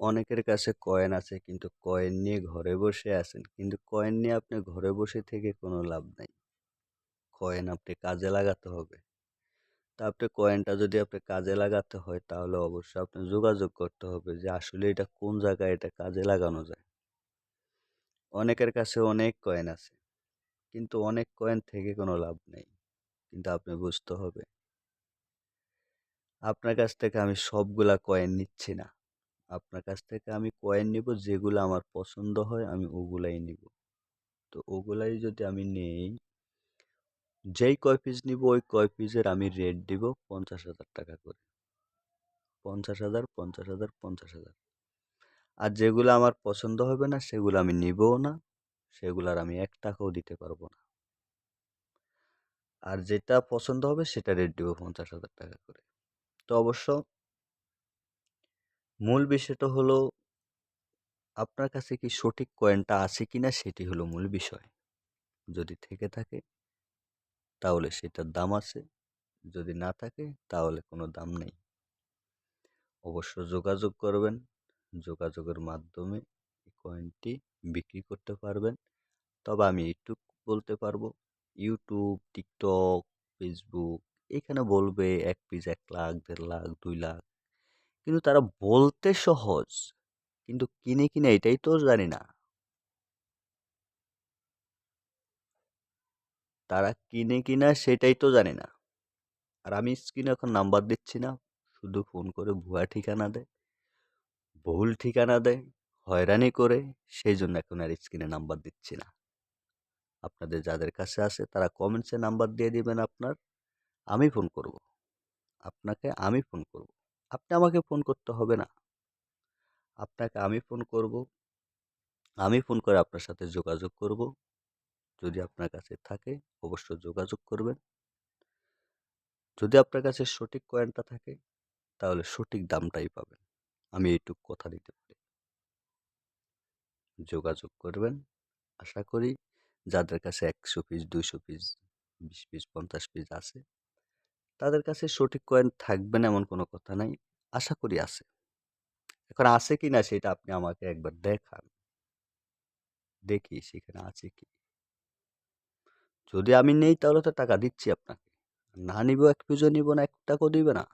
অনেকের কাছে কয়েন আছে কিন্তু কয়েন নিয়ে ঘরে বসে আছেন। কিন্তু কয়েন নিয়ে আপনি ঘরে বসে থেকে কোনো লাভ নাই। কয়েন আপনি কাজে লাগাতে হবে। তা আপনি কয়েনটা যদি আপনি কাজে লাগাতে হয়, তাহলে অবশ্যই আপনি যোগাযোগ করতে হবে যে আসলে এটা কোন জায়গায় এটা কাজে লাগানো যায়। অনেকের কাছে অনেক কয়েন আছে, কিন্তু অনেক কয়েন থেকে কোনো লাভ নেই। কিন্তু আপনি বুঝতে হবে। আপনার কাছ থেকে আমি সবগুলা কয়েন নিচ্ছি না। আপনার কাছ থেকে আমি কয়েন নিব, যেগুলো আমার পছন্দ হয় আমি ওগুলাই নিব। তো ওগুলাই যদি আমি নেই, যেই কয় পিস নিব, ওই কয় পিসের আমি রেট দিব পঞ্চাশ হাজার টাকা করে। পঞ্চাশ হাজার পঞ্চাশ হাজার পঞ্চাশ হাজার। আর যেগুলো আমার পছন্দ হবে না, সেগুলো আমি নিবও না সেগুলার আমি এক টাকাও দিতে পারব না। আর যেটা পছন্দ হবে, সেটা রেট দিব পঞ্চাশ হাজার টাকা করে। তো অবশ্য মূল বিষয়টা হলো, আপনার কাছে কি সঠিক কয়েনটা আছে কি না সেটি হলো মূল বিষয়। যদি থেকে থাকে, তাহলে সেটার দাম আছে। যদি না থাকে, তাহলে কোনো দাম নেই। অবশ্য যোগাযোগ করবেন, যোগাযোগের মাধ্যমে কয়েনটি বিক্রি করতে পারবেন। তবে আমি এইটুক বলতে পারব ইউটিউব টিকটক ফেসবুক এখানে বলবে এক পিস এক লাখ, দেড় লাখ, দুই লাখ। কিন্তু তারা বলতে সহজ। কিন্তু কিনে কিনে এটাই তো জানি না। তারা কিনে, কিনা সেটাই তো জানি না। আর আমি স্ক্রিনে এখন নাম্বার দিচ্ছি না। শুধু ফোন করে ভুয়া ঠিকানা দেয়। ভুল ঠিকানা দেয়। হয়রানি করে। সেই জন্য এখন আর স্ক্রিনে নাম্বার দিচ্ছি না। আপনাদের যাদের কাছে আছে, তারা কমেন্টসে নাম্বার দিয়ে দিবেন আপনার। আমি ফোন করব। আপনাকে আমি ফোন করব। আপনি আমাকে ফোন করতে হবে না। আপনাকে আমি ফোন করব। আমি ফোন করে আপনার সাথে যোগাযোগ করব। যদি আপনার কাছে থাকে অবশ্য যোগাযোগ করবেন। যদি আপনার কাছে সঠিক কয়েনটা থাকে, তাহলে সঠিক দামটাই পাবেন। আমি এইটুক কথা দিতে পারি। যোগাযোগ করবেন। আশা করি যাদের কাছে একশো পিস দুইশো পিস বিশ পিস পঞ্চাশ পিস আছে তাদের কাছে সঠিক কয়েন থাকবে না এমন কোনো কথা নাই। আশা করি আছে। এখন আছে কি না সেটা আপনি আমাকে একবার দেখান। দেখি সেখানে আছে কি। যদি আমি নেই তাহলে তো টাকা দিচ্ছি আপনাকে। না নিব এক পিসও নিব না, এক টাকাও দিবে না।